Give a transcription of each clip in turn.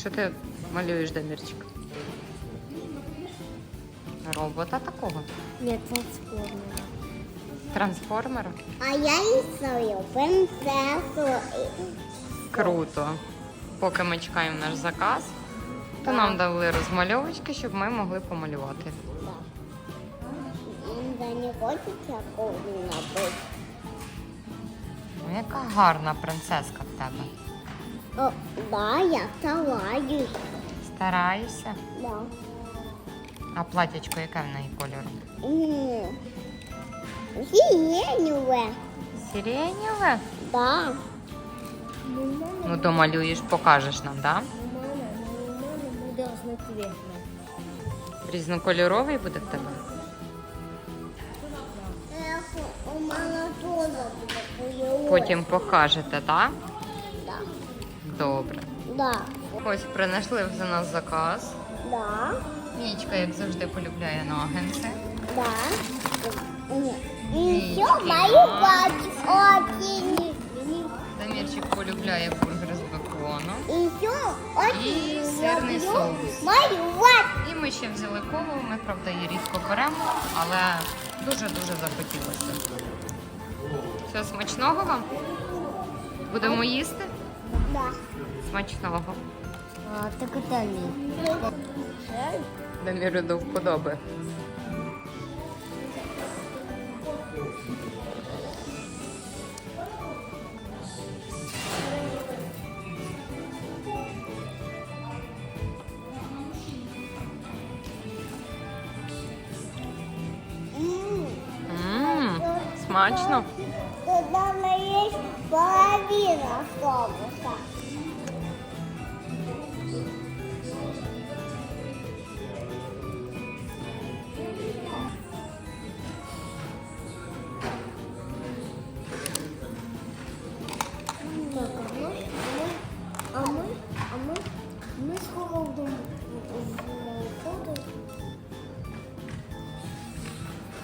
Що ти малюєш, Дамірчик? Робота такого. Нет, трансформера. Трансформера. А я рисую принцессу. Круто. Поки ми чекаємо наш заказ, то нам дали розмальовочки, щоб ми могли помалювати. Да. Не хочется колдуна быть. Ну, яка гарна принцеска в тебе. О, да, я стараюсь. Стараюся. Да. А платячко яке в неї кольору? М. Сиреневое. Сиренєве? Да. Ну, домалюєш, покажеш нам? Да? Різнокольоровий буде в тебе? Потім покажете, так? Да. Добре. Да. Ось принесли вже нас заказ. Да. Нічка, як завжди, полюбляє нагенси. Да. Нички. еще малювать очень. Дамірчик полюбляє бургер з бекону. Еще очень І сирний соус. малювать. І ми ще взяли колу. Ми, правда, її рідко беремо, але дуже-дуже захотілося. Все, смачного вам? Будемо їсти? Да. Смачного. А, так это не. Даміру до вподоби. Смачно Туда есть половина соуса. Так, а мы, а мы, а мы, мы скоро будем уходить.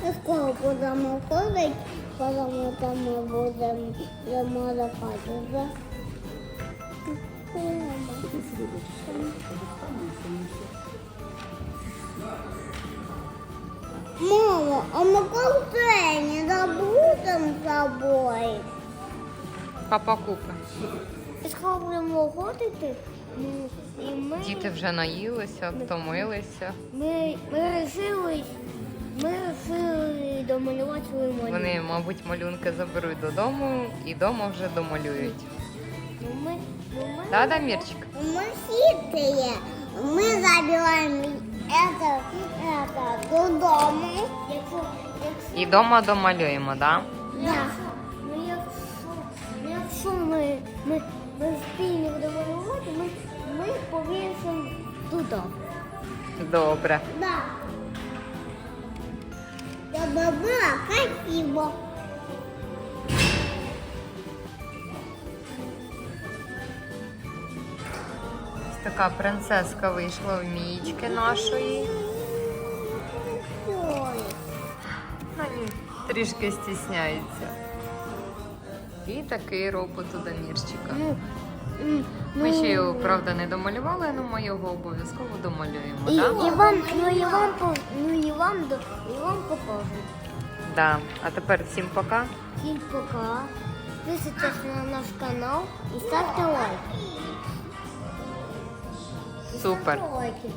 Ми скоро будемо ходити, тому що ми будемо замалювати вже. Мама, а ми коли не забудемо з собою? Папа купи. Ми ходити, ну, і ми... Діти вже наїлися, втомилися. Ми, ми решили, ми решили домалювати свою малюнку. Вони, мабуть, малюнки заберуть додому і вдома вже домалюють. Ну, ми, ну, ми... Да, Дамірчик? Мы хитрые. Мы забираем это, это додому. Якщо, якщо, І вдома домалюємо, да? да. ну, якщо, ну, якщо ми, ми, ми спільно будемо малювати, ми, ми повісимо туди. Добре. Да. Чтобы было красиво. Ось така принцеска вийшла в мічки нашої. Ой. Трішки стісняється. І такий робот у Дамірчика. Ну, Ми ну, ще його, правда, не домалювали, але ми його обов'язково домалюємо, І, да? і вам, ну і вам, по- ну і вам, до- і вам покажу. Да. А тепер всім пока. Всім пока. Підписуйтесь на наш канал і ставте лайки. Супер. Ставте лайки.